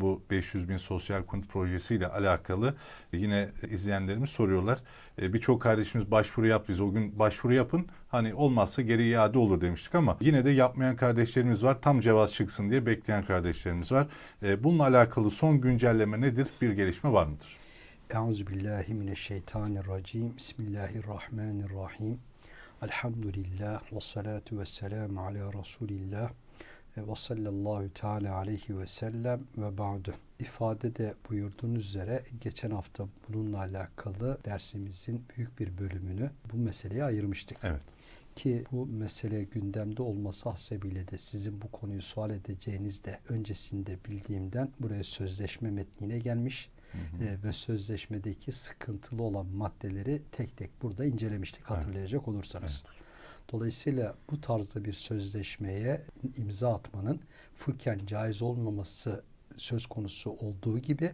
Bu 500 bin sosyal konut projesiyle alakalı yine izleyenlerimiz soruyorlar. E, Birçok kardeşimiz başvuru yaptıyız. O gün başvuru yapın. Hani olmazsa geri iade olur demiştik ama yine de yapmayan kardeşlerimiz var. Tam cevaz çıksın diye bekleyen kardeşlerimiz var. E, Bununla alakalı son güncelleme nedir? Bir gelişme var mıdır? Euzubillahimineşşeytanirracim. Bismillahirrahmanirrahim. Elhamdülillah ve salatu ve selamu ala Resulillah ve sallallahu teala aleyhi ve sellem ve ba'du. İfadede buyurduğunuz üzere geçen hafta bununla alakalı dersimizin büyük bir bölümünü bu meseleye ayırmıştık. Evet. Ki bu mesele gündemde olması hasebiyle de sizin bu konuyu sual edeceğiniz de öncesinde bildiğimden buraya sözleşme metnine gelmiş. E, ve sözleşmedeki sıkıntılı olan maddeleri tek tek burada incelemiştik hatırlayacak olursanız. Dolayısıyla bu tarzda bir sözleşmeye imza atmanın fıkhen caiz olmaması söz konusu olduğu gibi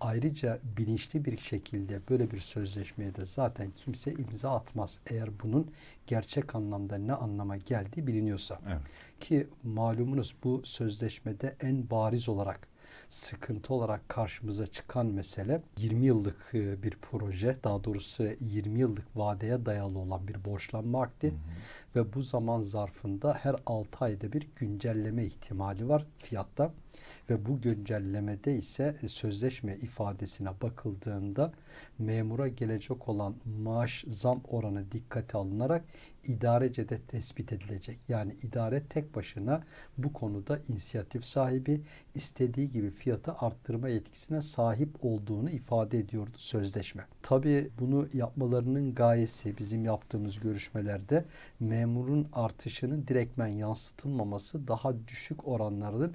ayrıca bilinçli bir şekilde böyle bir sözleşmeye de zaten kimse imza atmaz. Eğer bunun gerçek anlamda ne anlama geldiği biliniyorsa. Evet. Ki malumunuz bu sözleşmede en bariz olarak sıkıntı olarak karşımıza çıkan mesele 20 yıllık e, bir proje daha doğrusu 20 yıllık vadeye dayalı olan bir borçlanma akdi. Ve bu zaman zarfında her 6 ayda bir güncelleme ihtimali var fiyatta ve bu güncellemede ise e, sözleşme ifadesine bakıldığında memura gelecek olan maaş zam oranı dikkate alınarak idarece de tespit edilecek. Yani idare tek başına bu konuda inisiyatif sahibi istediği gibi fiyatı arttırma yetkisine sahip olduğunu ifade ediyordu sözleşme. Tabii bunu yapmalarının gayesi bizim yaptığımız görüşmelerde memurun artışının direktmen yansıtılmaması daha düşük oranların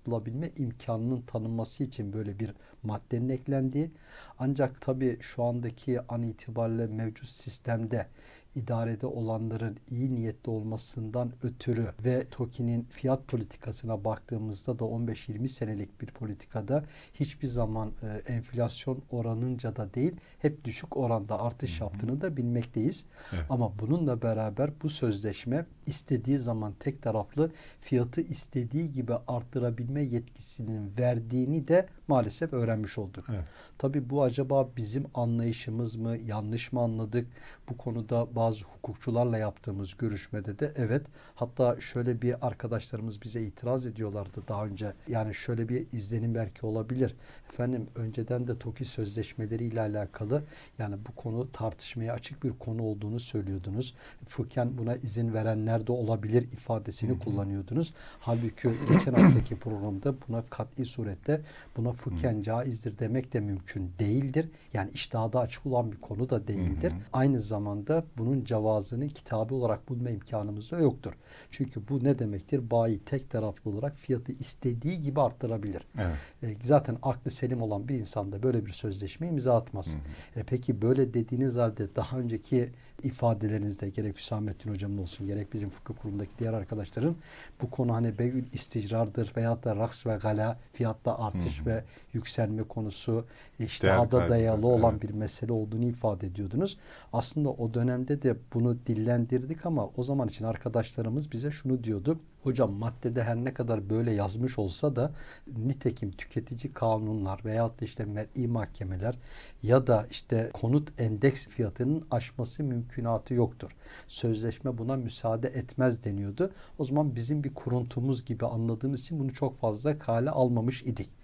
yansıtılabilme imkanının tanınması için böyle bir maddenin eklendiği. Ancak tabii şu andaki an itibariyle mevcut sistemde idarede olanların iyi niyetli olmasından ötürü ve TOKİ'nin fiyat politikasına baktığımızda da 15-20 senelik bir politikada hiçbir zaman e, enflasyon oranınca da değil hep düşük oranda artış yaptığını da bilmekteyiz. Evet. Ama bununla beraber bu sözleşme istediği zaman tek taraflı fiyatı istediği gibi arttırabilme yetkisinin verdiğini de maalesef öğrenmiş olduk. Evet. Tabii bu acaba bizim anlayışımız mı, yanlış mı anladık? Bu konuda bazı hukukçularla yaptığımız görüşmede de evet. Hatta şöyle bir arkadaşlarımız bize itiraz ediyorlardı daha önce. Yani şöyle bir izlenim belki olabilir. Efendim önceden de TOKİ sözleşmeleri ile alakalı yani bu konu tartışmaya açık bir konu olduğunu söylüyordunuz. Fıkhen buna izin verenler de olabilir ifadesini kullanıyordunuz. Halbuki geçen haftaki programda buna kat'i surette buna fıkhen caizdir demek de mümkün değildir. Yani iştihada açık olan bir konu da değildir. Aynı zamanda bunun cevazını kitabı olarak bulma imkanımız da yoktur. Çünkü bu ne demektir? Bayi tek taraflı olarak fiyatı istediği gibi arttırabilir. Evet. E, zaten aklı selim olan bir insan da böyle bir sözleşme imza atmaz. E, peki böyle dediğiniz halde daha önceki ifadelerinizde gerek Hüsamettin hocamın olsun gerek bizim fıkıh kurumundaki diğer arkadaşların bu konu hani beyül isticrardır veyahut da raks ve gala fiyatta artış ve yükselme konusu iştihada dayalı olan evet. bir mesele olduğunu ifade ediyordunuz. Aslında o dönemde de bunu dillendirdik ama o zaman için arkadaşlarımız bize şunu diyordu. Hocam maddede her ne kadar böyle yazmış olsa da nitekim tüketici kanunlar veyahut da işte mer'i mahkemeler ya da işte konut endeks fiyatının aşması mümkünatı yoktur. Sözleşme buna müsaade etmez deniyordu. O zaman bizim bir kuruntumuz gibi anladığımız için bunu çok fazla kale almamış idik.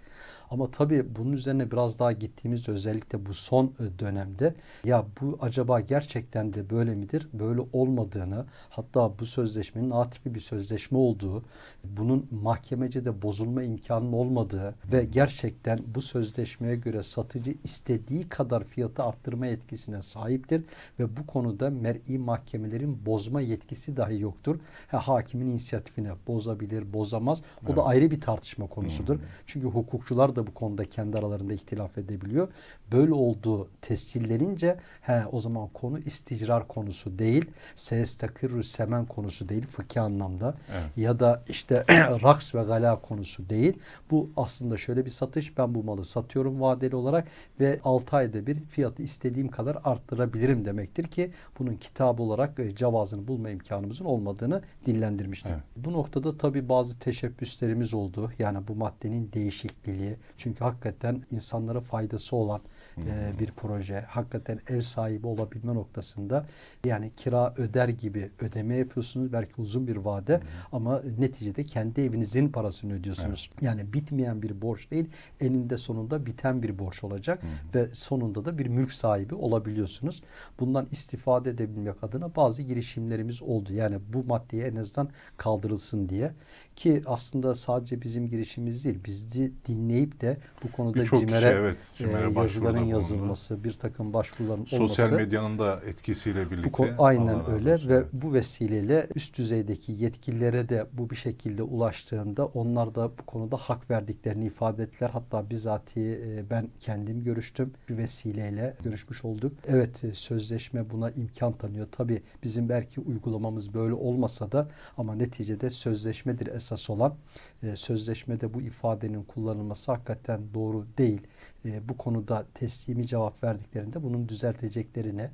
Ama tabii bunun üzerine biraz daha gittiğimiz özellikle bu son e, dönemde ya bu acaba gerçekten de böyle midir? Böyle olmadığını hatta bu sözleşmenin A tipi bir sözleşme olduğu, bunun mahkemece bozulma imkanının olmadığı ve gerçekten bu sözleşmeye göre satıcı istediği kadar fiyatı arttırma yetkisine sahiptir ve bu konuda mer'i mahkemelerin bozma yetkisi dahi yoktur. Ha, hakimin inisiyatifine bozabilir, bozamaz. O da ayrı bir tartışma konusudur. Çünkü hukukçular da bu konuda kendi aralarında ihtilaf edebiliyor. Böyle olduğu tescillenince he, o zaman konu isticrar konusu değil, seestakirrü semen konusu değil fıkhi anlamda Evet. ya da işte raks ve gala konusu değil. Bu aslında şöyle bir satış. Ben bu malı satıyorum vadeli olarak ve 6 ayda bir fiyatı istediğim kadar arttırabilirim demektir ki bunun kitabı olarak e, cevazını bulma imkanımızın olmadığını dillendirmiştim. Evet. Bu noktada tabii bazı teşebbüslerimiz oldu. Yani bu maddenin değişikliği emekliliği. Çünkü hakikaten insanlara faydası olan e, bir proje. Hakikaten ev sahibi olabilme noktasında yani kira öder gibi ödeme yapıyorsunuz. Belki uzun bir vade ama neticede kendi evinizin parasını ödüyorsunuz. Yani bitmeyen bir borç değil, eninde sonunda biten bir borç olacak ve sonunda da bir mülk sahibi olabiliyorsunuz. Bundan istifade edebilmek adına bazı girişimlerimiz oldu. Yani bu maddeyi en azından kaldırılsın diye ki aslında sadece bizim girişimimiz değil. Bizi dinleyip de bu konuda Birçok kişi, CİMER'e evet, CİMER'e e, yazıların bulundu. yazılması, bir takım başvuruların Sosyal olması medyanın da etkisiyle birlikte. bu aynen öyle olsun. ve bu vesileyle üst düzeydeki yetkililere de bu bir şekilde ulaştığında onlar da bu konuda hak verdiklerini ifade ettiler. Hatta bizatihi e, ben kendim görüştüm. Bir vesileyle görüşmüş olduk. Evet e, sözleşme buna imkan tanıyor. Tabii bizim belki uygulamamız böyle olmasa da ama neticede sözleşmedir esas olan. E, Sözleşmede bu ifadenin kullanılması hakikaten doğru değil. E, Bu konuda teslimi cevap verdiklerinde bunun düzelteceklerini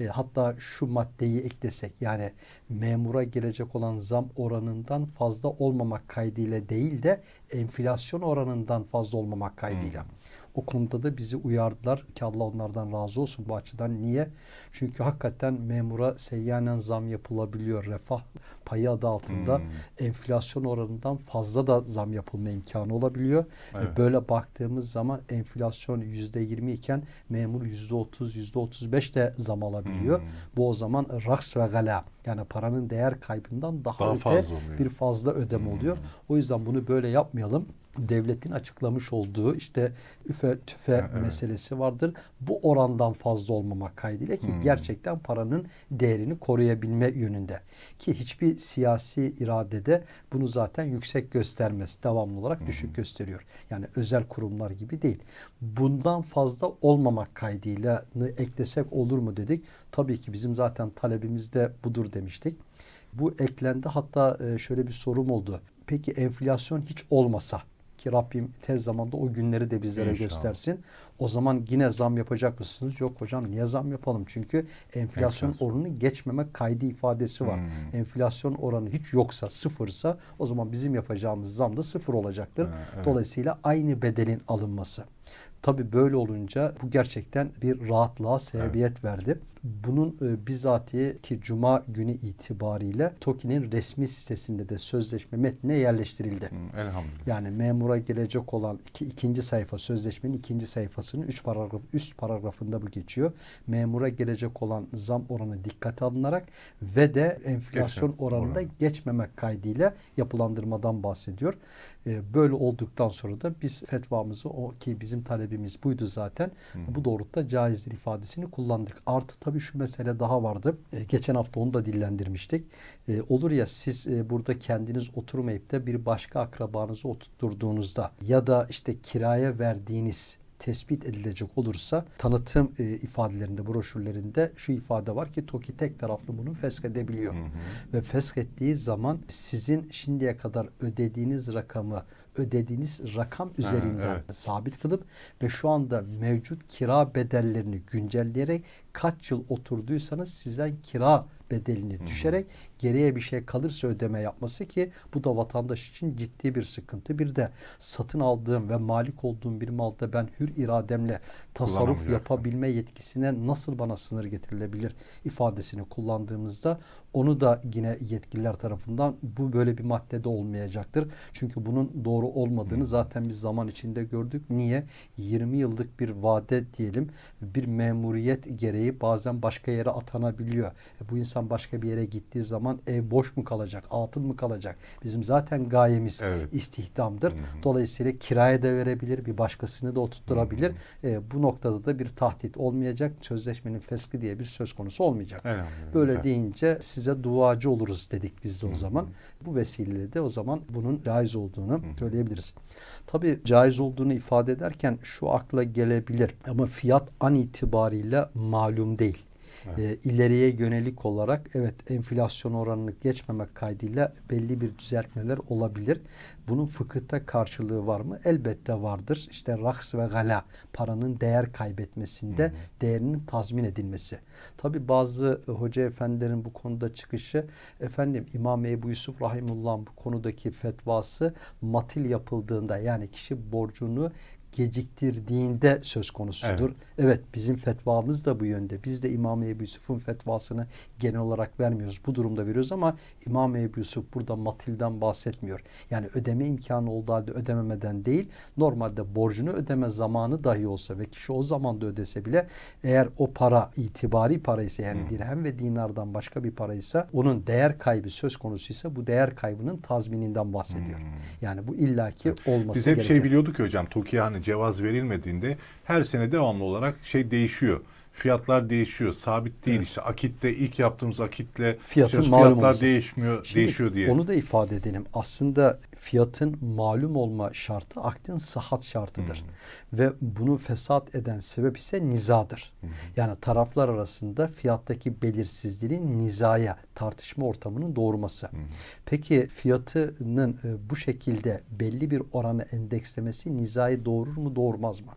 e, hatta şu maddeyi eklesek yani memura gelecek olan zam oranından fazla olmamak kaydıyla değil de enflasyon oranından fazla olmamak kaydıyla. O konuda da bizi uyardılar ki Allah onlardan razı olsun bu açıdan. Niye? Çünkü hakikaten memura seyyanen zam yapılabiliyor. Refah payı adı altında Hmm. enflasyon oranından fazla da zam yapılma imkanı olabiliyor. Evet. E, Böyle baktığımız zaman enflasyon %20 iken memur %30, %35 de zam alabiliyor. Hmm. Bu o zaman raks ve gala yani paranın değer kaybından daha, Daha öte fazla oluyor. bir fazla ödeme Hmm. oluyor. O yüzden bunu böyle yapmayalım. Devletin açıklamış olduğu işte üfe tüfe Ha, evet. meselesi vardır. Bu orandan fazla olmamak kaydıyla ki Hmm. gerçekten paranın değerini koruyabilme yönünde. Ki hiçbir siyasi iradede bunu zaten yüksek göstermez. Devamlı olarak düşük gösteriyor. Yani özel kurumlar gibi değil. Bundan fazla olmamak kaydıyla eklesek olur mu dedik. Tabii ki bizim zaten talebimiz de budur demiştik. Bu eklendi. Hatta e, şöyle bir sorum oldu. Peki enflasyon hiç olmasa ki Rabbim tez zamanda o günleri de bizlere İnşallah. göstersin. O zaman yine zam yapacak mısınız? Yok hocam niye zam yapalım? Çünkü enflasyon Enflasyon. oranını geçmemek kaydı ifadesi var. Hmm. Enflasyon oranı hiç yoksa sıfırsa o zaman bizim yapacağımız zam da sıfır olacaktır. Ha, evet. Dolayısıyla aynı bedelin alınması. Tabii böyle olunca bu gerçekten bir rahatlığa sebebiyet verdi. Bunun e, bizatihi ki Cuma günü itibariyle TOKİ'nin resmi sitesinde de sözleşme metnine yerleştirildi. Hmm, Elhamdülillah. Yani memura gelecek olan iki, ikinci sayfa sözleşmenin ikinci sayfasının üç paragraf üst paragrafında bu geçiyor. Memura gelecek olan zam oranı dikkate alınarak ve de enflasyon Geçme oranında oranı. geçmemek kaydıyla yapılandırmadan bahsediyor. Ee, böyle olduktan sonra da biz fetvamızı o ki bizim talebimiz buydu zaten. Bu doğrultuda caizdir ifadesini kullandık. Artı tabii şu mesele daha vardı. Ee, geçen hafta onu da dillendirmiştik. Ee, olur ya siz e, burada kendiniz oturmayıp da bir başka akrabanızı oturtturduğunuzda ya da işte kiraya verdiğiniz tespit edilecek olursa tanıtım e, ifadelerinde, broşürlerinde şu ifade var ki TOKİ tek taraflı bunu feshedebiliyor. Ve feshettiği zaman sizin şimdiye kadar ödediğiniz rakamı ödediğiniz rakam üzerinden evet. sabit kılıp ve şu anda mevcut kira bedellerini güncelleyerek kaç yıl oturduysanız sizden kira bedelini düşerek geriye bir şey kalırsa ödeme yapması ki bu da vatandaş için ciddi bir sıkıntı. Bir de satın aldığım ve malik olduğum bir malda ben hür irademle tasarruf yapabilme yetkisine nasıl bana sınır getirilebilir ifadesini kullandığımızda onu da yine yetkililer tarafından bu böyle bir maddede olmayacaktır. Çünkü bunun doğru olmadığını zaten biz zaman içinde gördük. Niye? 20 yıllık bir vade diyelim bir memuriyet gereği bazen başka yere atanabiliyor. E bu insan başka bir yere gittiği zaman ev boş mu kalacak? Altın mı kalacak? Bizim zaten gayemiz Evet. istihdamdır. Dolayısıyla kiraya da verebilir, bir başkasını da oturtturabilir. E, bu noktada da bir tahdit olmayacak. Sözleşmenin feski diye bir söz konusu olmayacak. Elhamdülillah. Böyle Güzel. deyince size duacı oluruz dedik biz de o zaman. Bu vesileyle de o zaman bunun caiz olduğunu söyleyebiliriz. Tabii caiz olduğunu ifade ederken şu akla gelebilir ama fiyat an itibariyle malum değil. E, ileriye yönelik olarak evet enflasyon oranını geçmemek kaydıyla belli bir düzeltmeler olabilir. Bunun fıkıhta karşılığı var mı? Elbette vardır. İşte raks ve gala paranın değer kaybetmesinde değerinin tazmin edilmesi. Tabi bazı e, hoca efendilerin bu konuda çıkışı efendim İmam Ebu Yusuf Rahimullah'ın bu konudaki fetvası matil yapıldığında yani kişi borcunu geciktirdiğinde söz konusudur. Evet. bizim fetvamız da bu yönde. Biz de İmam Ebu Yusuf'un fetvasını genel olarak vermiyoruz. Bu durumda veriyoruz ama İmam Ebu Yusuf burada matilden bahsetmiyor. Yani ödeme imkanı olduğu halde ödememeden değil, normalde borcunu ödeme zamanı dahi olsa ve kişi o zamanda ödese bile eğer o para itibari paraysa yani dirhem ve dinardan başka bir paraysa onun değer kaybı söz konusuysa bu değer kaybının tazmininden bahsediyor. Yani bu illaki olması Biz hep gereken. şey biliyorduk hocam TOKİ'ye hani cevaz verilmediğinde her sene devamlı olarak şey değişiyor. Fiyatlar değişiyor. Sabit değil işte. Akitte ilk yaptığımız akitle Fiyatın işte malum fiyatlar olması. değişmiyor, Şimdi değişiyor diye. Onu da ifade edelim. Aslında fiyatın malum olma şartı akdin sıhhat şartıdır. Ve bunu fesat eden sebep ise nizadır. Yani taraflar arasında fiyattaki belirsizliğin nizaya, tartışma ortamının doğurması. Peki fiyatının e, bu şekilde belli bir oranı endekslemesi nizayı doğurur mu doğurmaz mı?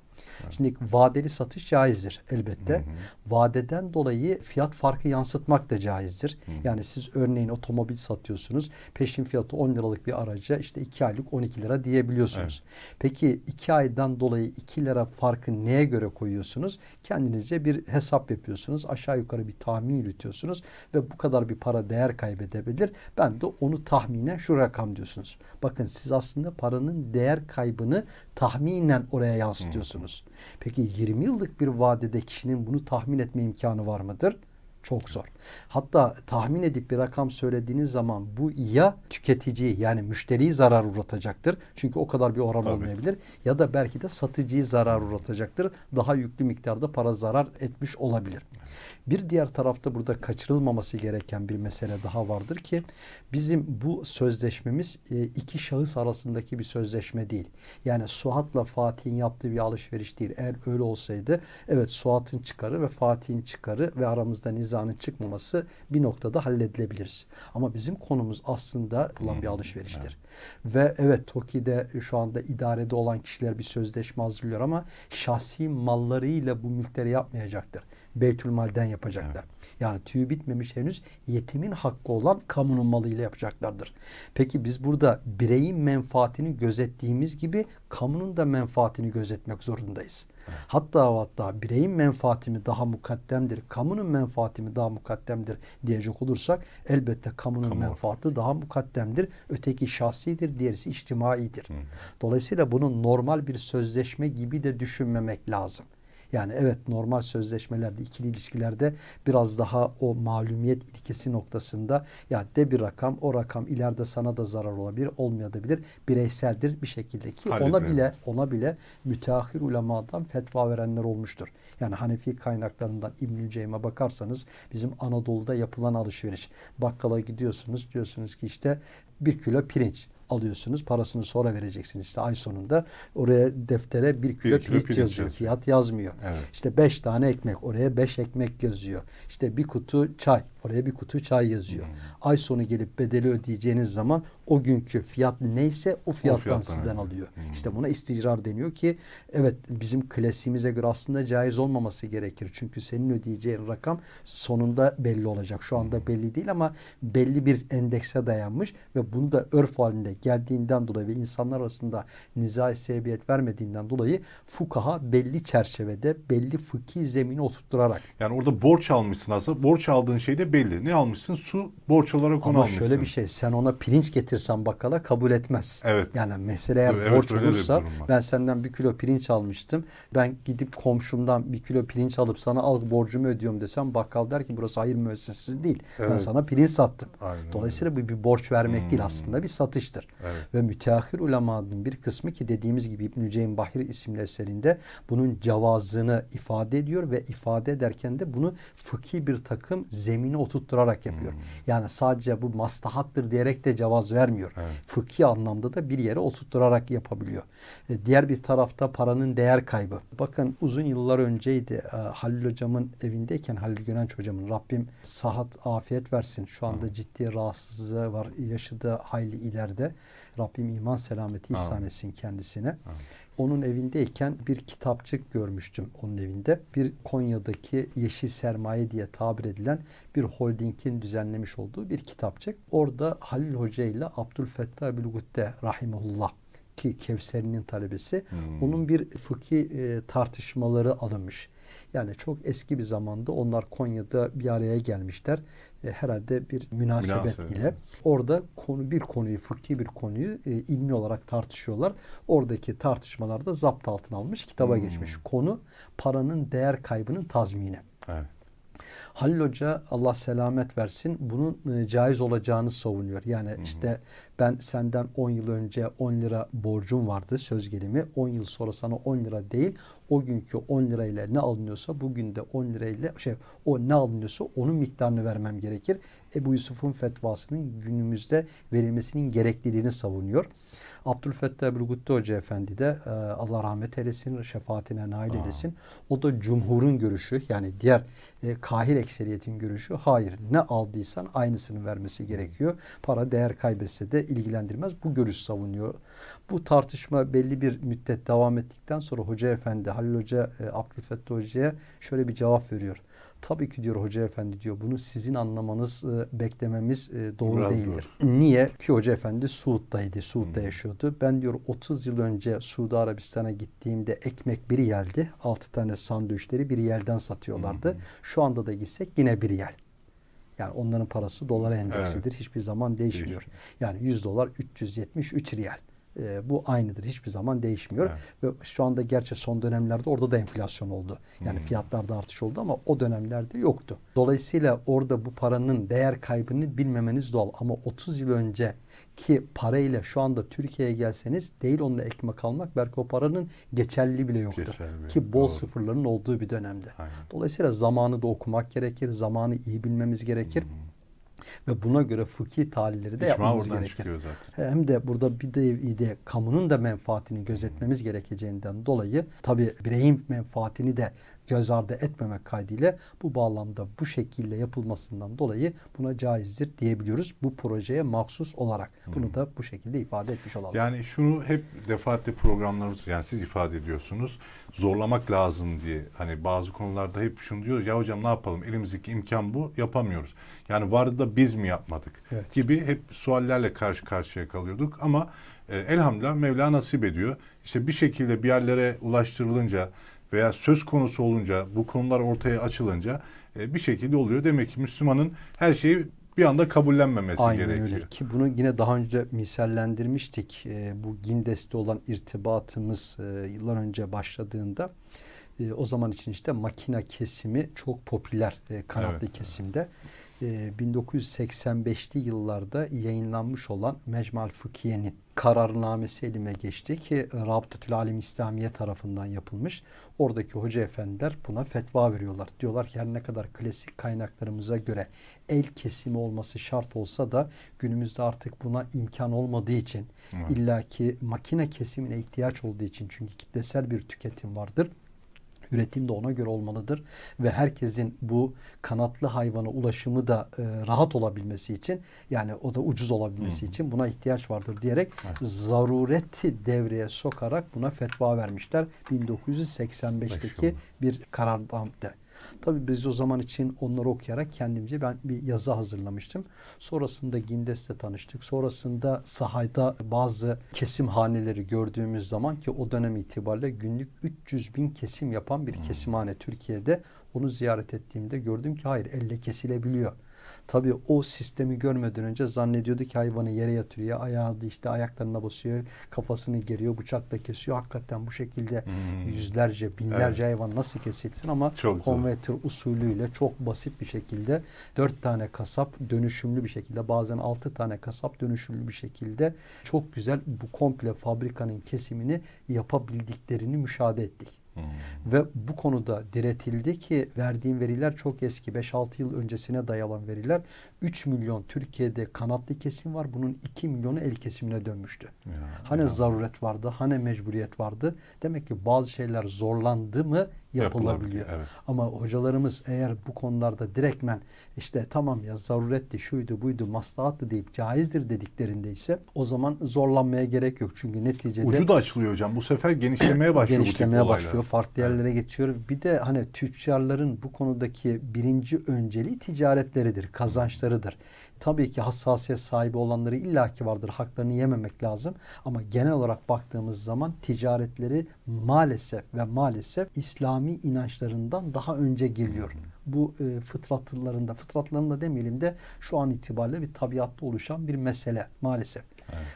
Şimdi vadeli satış caizdir elbette. Vadeden dolayı fiyat farkı yansıtmak da caizdir. Yani siz örneğin otomobil satıyorsunuz. Peşin fiyatı 10 liralık bir araca işte 2 aylık 12 lira diyebiliyorsunuz. Peki 2 aydan dolayı 2 lira farkı neye göre koyuyorsunuz? Kendinizce bir hesap yapıyorsunuz. Aşağı yukarı bir tahmin yürütüyorsunuz ve bu kadar bir para değer kaybedebilir. Ben de onu tahminen şu rakam diyorsunuz. Bakın siz aslında paranın değer kaybını tahminen oraya yansıtıyorsunuz. Peki 20 yıllık bir vadede kişinin bunu tahmin etme imkanı var mıdır? Çok zor. Hatta tahmin edip bir rakam söylediğiniz zaman bu ya tüketiciyi yani müşteriyi zarar uğratacaktır. Çünkü o kadar bir oran Tabii. olmayabilir. Ya da belki de satıcıyı zarar uğratacaktır. Daha yüklü miktarda para zarar etmiş olabilir. Bir diğer tarafta burada kaçırılmaması gereken bir mesele daha vardır ki bizim bu sözleşmemiz e, iki şahıs arasındaki bir sözleşme değil. Yani Suat'la Fatih'in yaptığı bir alışveriş değil. Eğer öyle olsaydı evet Suat'ın çıkarı ve Fatih'in çıkarı ve aramızda nizanın çıkmaması bir noktada halledilebiliriz. Ama bizim konumuz aslında olan bir alışveriştir. Ve evet TOKİ'de şu anda idarede olan kişiler bir sözleşme hazırlıyor ama şahsi mallarıyla bu mülkleri yapmayacaktır. Beytülmal'den yapacaklar. Yani tüyü bitmemiş henüz yetimin hakkı olan kamunun malıyla yapacaklardır. Peki biz burada bireyin menfaatini gözettiğimiz gibi kamunun da menfaatini gözetmek zorundayız. Hatta ve hatta bireyin menfaati mi daha mukaddemdir, kamunun menfaati mi daha mukaddemdir diyecek olursak elbette kamunun Kamu. menfaati daha mukaddemdir. Öteki şahsidir, diğerisi içtimaidir. Dolayısıyla bunu normal bir sözleşme gibi de düşünmemek lazım. Yani evet normal sözleşmelerde, ikili ilişkilerde biraz daha o malumiyet ilkesi noktasında ya de bir rakam, o rakam ileride sana da zarar olabilir, olmayabilir. Bireyseldir bir şekilde ki ona Halledelim. bile ona bile müteahhir ulemadan fetva verenler olmuştur. Yani Hanefi kaynaklarından İbnül Ceym'e bakarsanız bizim Anadolu'da yapılan alışveriş. Bakkala gidiyorsunuz diyorsunuz ki işte bir kilo pirinç alıyorsunuz. Parasını sonra vereceksiniz işte ay sonunda. Oraya deftere bir kilo, kilo pirinç, pirinç yazıyor. yazıyor. Fiyat yazmıyor. Evet. İşte beş tane ekmek. Oraya beş ekmek yazıyor. İşte bir kutu çay. Oraya bir kutu çay yazıyor. Hmm. Ay sonu gelip bedeli ödeyeceğiniz zaman o günkü fiyat neyse o fiyattan, fiyattan sizden alıyor. alıyor. Hmm. İşte buna isticrar deniyor ki evet bizim klasiğimize göre aslında caiz olmaması gerekir. Çünkü senin ödeyeceğin rakam sonunda belli olacak. Şu anda belli değil ama belli bir endekse dayanmış ve bunu da örf halinde geldiğinden dolayı ve insanlar arasında nizai sebebiyet vermediğinden dolayı fukaha belli çerçevede belli fıkhi zemini oturtturarak Yani orada borç almışsın aslında. Borç aldığın şey de belli. Ne almışsın? Su borç olarak onu Ama almışsın. şöyle bir şey sen ona pirinç getirsen bakkala kabul etmez. Evet. Yani mesele eğer Evet, borç olursa ben senden bir kilo pirinç almıştım. Ben gidip komşumdan bir kilo pirinç alıp sana al borcumu ödüyorum desem bakkal der ki burası hayır müessesesi değil. Ben Evet. sana pirinç sattım. Aynen. Dolayısıyla bu bir borç vermek değil Hmm. aslında bir satıştır. Evet. Ve müteahhir ulemanın bir kısmı ki dediğimiz gibi İbn-i Ceym Bahir isimli eserinde bunun cevazını ifade ediyor ve ifade ederken de bunu fıkhi bir takım zemine oturtturarak yapıyor. Hmm. Yani sadece bu maslahattır diyerek de cevaz vermiyor. Evet. Fıkhi anlamda da bir yere oturtturarak yapabiliyor. E, Diğer bir tarafta paranın değer kaybı. Bakın uzun yıllar önceydi e, Halil hocamın evindeyken Halil Gönenç hocamın Rabbim sıhhat afiyet versin. Şu anda ciddi rahatsızlığı var. Yaşı da hayli ileride. Rabbim iman selameti ihsan Amin. etsin kendisine. Amin. Onun evindeyken bir kitapçık görmüştüm onun evinde. Bir Konya'daki Yeşil Sermaye diye tabir edilen bir holdingin düzenlemiş olduğu bir kitapçık. Orada Halil Hoca ile Abdülfettah Bülgutte rahimullah ki Kevser'in talebesi Hmm. onun bir fıkhi e, tartışmaları alınmış. Yani çok eski bir zamanda onlar Konya'da bir araya gelmişler. E, herhalde bir münasebet, Münasebet. ile orada konu bir konuyu fıkhi bir konuyu e, ilmi olarak tartışıyorlar. Oradaki tartışmalarda zapt altına almış, kitaba Hmm. geçmiş. Konu paranın değer kaybının tazmini. Evet. Halil Hoca Allah selamet versin bunun e, caiz olacağını savunuyor. Yani işte ben senden 10 yıl önce 10 lira borcum vardı söz gelimi. 10 yıl sonra sana 10 lira değil o günkü 10 lirayla ne alınıyorsa bugün de 10 lirayla şey o ne alınıyorsa onun miktarını vermem gerekir. Ebu Yusuf'un fetvasının günümüzde verilmesinin gerekliliğini savunuyor. Abdülfettah Bülgutti Hoca Efendi de e, Allah rahmet eylesin, şefaatine nail Aa. eylesin. O da cumhurun görüşü yani diğer e, kahir ekseriyetin görüşü hayır ne aldıysan aynısını vermesi gerekiyor. Para değer kaybetse de ilgilendirmez. Bu görüş savunuyor. Bu tartışma belli bir müddet devam ettikten sonra Hoca Efendi, Halil Hoca, e, Abdülfettah Hoca'ya şöyle bir cevap veriyor. Tabii ki diyor Hoca Efendi diyor bunu sizin anlamanız, e, beklememiz e, doğru Biraz değildir. Niye? Ki Hoca Efendi Suud'daydı. Suud'da Hmm. yaşıyordu. Ben diyor 30 yıl önce Suudi Arabistan'a gittiğimde ekmek bir yeldi. 6 tane sandviçleri bir yelden satıyorlardı. Hmm. Şu anda da gitsek yine bir yel. Yani onların parası dolara endeksidir. Hiçbir zaman değişmiyor. Değişmiyor. Yani 100 dolar 373 riyal. Ee, bu aynıdır. Hiçbir zaman değişmiyor. Ve şu anda gerçi son dönemlerde orada da enflasyon oldu. Yani Hmm. fiyatlarda artış oldu ama o dönemlerde yoktu. Dolayısıyla orada bu paranın değer kaybını bilmemeniz doğal. Ama 30 yıl önce ki parayla şu anda Türkiye'ye gelseniz değil onunla ekmek almak belki o paranın geçerli bile yoktur. Geçerli Ki bol doğru. sıfırların olduğu bir dönemde. Aynen. Dolayısıyla zamanı da okumak gerekir. Zamanı iyi bilmemiz gerekir. Ve buna göre fıkhi tahlilleri de İcma yapmamız gerekir. zaten. Hem de burada bir de, de kamunun da menfaatini gözetmemiz gerekeceğinden dolayı tabi bireyin menfaatini de göz ardı etmemek kaydıyla bu bağlamda bu şekilde yapılmasından dolayı buna caizdir diyebiliyoruz. Bu projeye mahsus olarak. Bunu da bu şekilde ifade etmiş olalım. Yani şunu hep defaatle programlarımız yani siz ifade ediyorsunuz. Zorlamak lazım diye. Hani bazı konularda hep şunu diyoruz ya hocam ne yapalım elimizdeki imkan bu yapamıyoruz. Yani vardı da biz mi yapmadık Evet. gibi hep suallerle karşı karşıya kalıyorduk ama e, elhamdülillah Mevla nasip ediyor. İşte bir şekilde bir yerlere ulaştırılınca veya söz konusu olunca bu konular ortaya açılınca e, bir şekilde oluyor. Demek ki Müslümanın her şeyi bir anda kabullenmemesi Aynen gerekiyor. öyle ki bunu yine daha önce misallendirmiştik. Ee, bu Gindes'te olan irtibatımız e, yıllar önce başladığında e, o zaman için işte makina kesimi çok popüler e, kanatlı Evet, kesimde. E, 1985'li yıllarda yayınlanmış olan Mecmal Fıkhiye'nin kararnamesi elime geçti ki e, Rabıtatül Alim İslamiye tarafından yapılmış. Oradaki hoca efendiler buna fetva veriyorlar. Diyorlar ki her ne kadar klasik kaynaklarımıza göre el kesimi olması şart olsa da günümüzde artık buna imkan olmadığı için Evet. illaki makine kesimine ihtiyaç olduğu için çünkü kitlesel bir tüketim vardır. Üretim de ona göre olmalıdır ve herkesin bu kanatlı hayvana ulaşımı da e, rahat olabilmesi için yani o da ucuz olabilmesi Hı için buna ihtiyaç vardır diyerek Evet. zarureti devreye sokarak buna fetva vermişler 1985'teki Maşallah. bir kararnamede. Tabii biz o zaman için onları okuyarak kendimce ben bir yazı hazırlamıştım. Sonrasında Gindes'le tanıştık. Sonrasında sahayda bazı kesim haneleri gördüğümüz zaman ki o dönem itibariyle günlük 300 bin kesim yapan bir kesimhane Türkiye'de. Onu ziyaret ettiğimde gördüm ki hayır elle kesilebiliyor. Tabii o sistemi görmeden önce zannediyordu ki hayvanı yere yatırıyor, ayağı işte ayaklarına basıyor, kafasını geriyor, bıçakla kesiyor. Hakikaten bu şekilde Hmm. yüzlerce, binlerce hayvan nasıl kesilsin ama Çok zor. konvertör usulüyle çok basit bir şekilde dört tane kasap dönüşümlü bir şekilde bazen altı tane kasap dönüşümlü bir şekilde çok güzel bu komple fabrikanın kesimini yapabildiklerini müşahede ettik. Hmm. Ve bu konuda diretildi ki verdiğim veriler çok eski. 5-6 yıl öncesine dayalan veriler. 3 milyon Türkiye'de kanatlı kesim var. Bunun 2 milyonu el kesimine dönmüştü. Ya, Hani ya. zaruret vardı, hani mecburiyet vardı. Demek ki bazı şeyler zorlandı mı yapılabiliyor. Evet. Ama hocalarımız eğer bu konularda direktmen işte tamam ya zaruretti, şuydu, buydu, maslahattı deyip caizdir dediklerinde ise o zaman zorlanmaya gerek yok. Çünkü neticede Ucu da açılıyor hocam. Bu sefer genişlemeye başlıyor genişlemeye başlıyor. Farklı yerlere geçiyor. Bir de hani tüccarların bu konudaki birinci önceliği ticaretleridir, kazançlarıdır. Tabii ki hassasiyet sahibi olanları illaki vardır. Haklarını yememek lazım. Ama genel olarak baktığımız zaman ticaretleri maalesef ve maalesef İslami inançlarından daha önce geliyor. Bu e, fıtratlarında, fıtratlarında demeyelim de şu an itibariyle bir tabiatta oluşan bir mesele maalesef.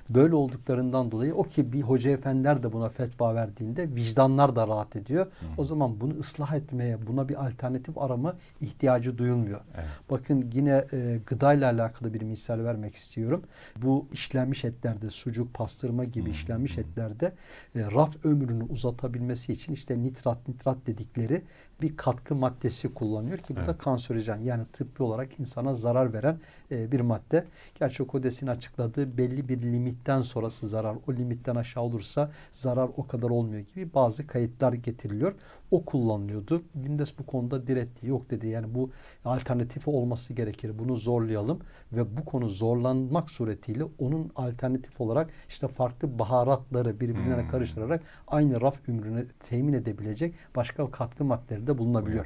Böyle olduklarından dolayı o ki bir hoca efendiler de buna fetva verdiğinde vicdanlar da rahat ediyor. O zaman bunu ıslah etmeye, buna bir alternatif arama ihtiyacı duyulmuyor. Evet. Bakın yine e, gıdayla alakalı bir misal vermek istiyorum. Bu işlenmiş etlerde, sucuk, pastırma gibi işlenmiş etlerde e, raf ömrünü uzatabilmesi için işte nitrat, nitrat dedikleri bir katkı maddesi kullanıyor ki bu da Evet. kanserojen yani tıbbi olarak insana zarar veren e, bir madde. Gerçi Kodes'in açıkladığı belli bir limitten sonrası zarar, o limitten aşağı olursa zarar o kadar olmuyor gibi bazı kayıtlar getiriliyor. O kullanılıyordu. Gündes bu konuda diretti. Yok dedi yani bu alternatifi olması gerekir. Bunu zorlayalım ve bu konu zorlanmak suretiyle onun alternatif olarak işte farklı baharatları birbirine Hmm. karıştırarak aynı raf ömrünü temin edebilecek başka katkı maddeleri de bulunabiliyor.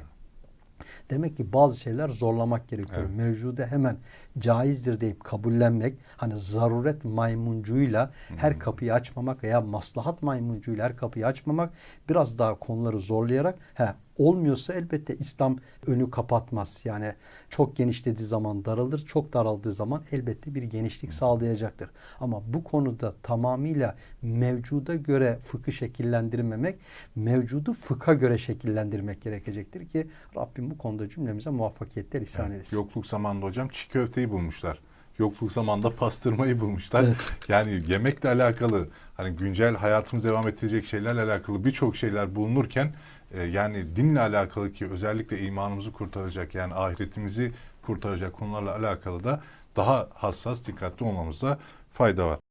Demek ki bazı şeyler zorlamak gerekiyor. Evet. Mevcuda hemen caizdir deyip kabullenmek, hani zaruret maymuncuyla her kapıyı açmamak veya maslahat maymuncuyla her kapıyı açmamak, biraz daha konuları zorlayarak, he olmuyorsa elbette İslam önü kapatmaz. Yani çok genişlediği zaman daralır, çok daraldığı zaman elbette bir genişlik sağlayacaktır. Ama bu konuda tamamıyla mevcuda göre fıkı şekillendirmemek, mevcudu fıkha göre şekillendirmek gerekecektir ki Rabbim bu konuda cümlemize muvaffakiyetler ihsan Evet. eylesin. Yokluk zamanında hocam çiğ köfteyi bulmuşlar. Yokluk zamanında pastırmayı bulmuşlar. Evet. Yani yemekle alakalı hani güncel hayatımız devam ettirecek şeylerle alakalı birçok şeyler bulunurken yani dinle alakalı ki özellikle imanımızı kurtaracak yani ahiretimizi kurtaracak konularla alakalı da daha hassas dikkatli olmamızda fayda var.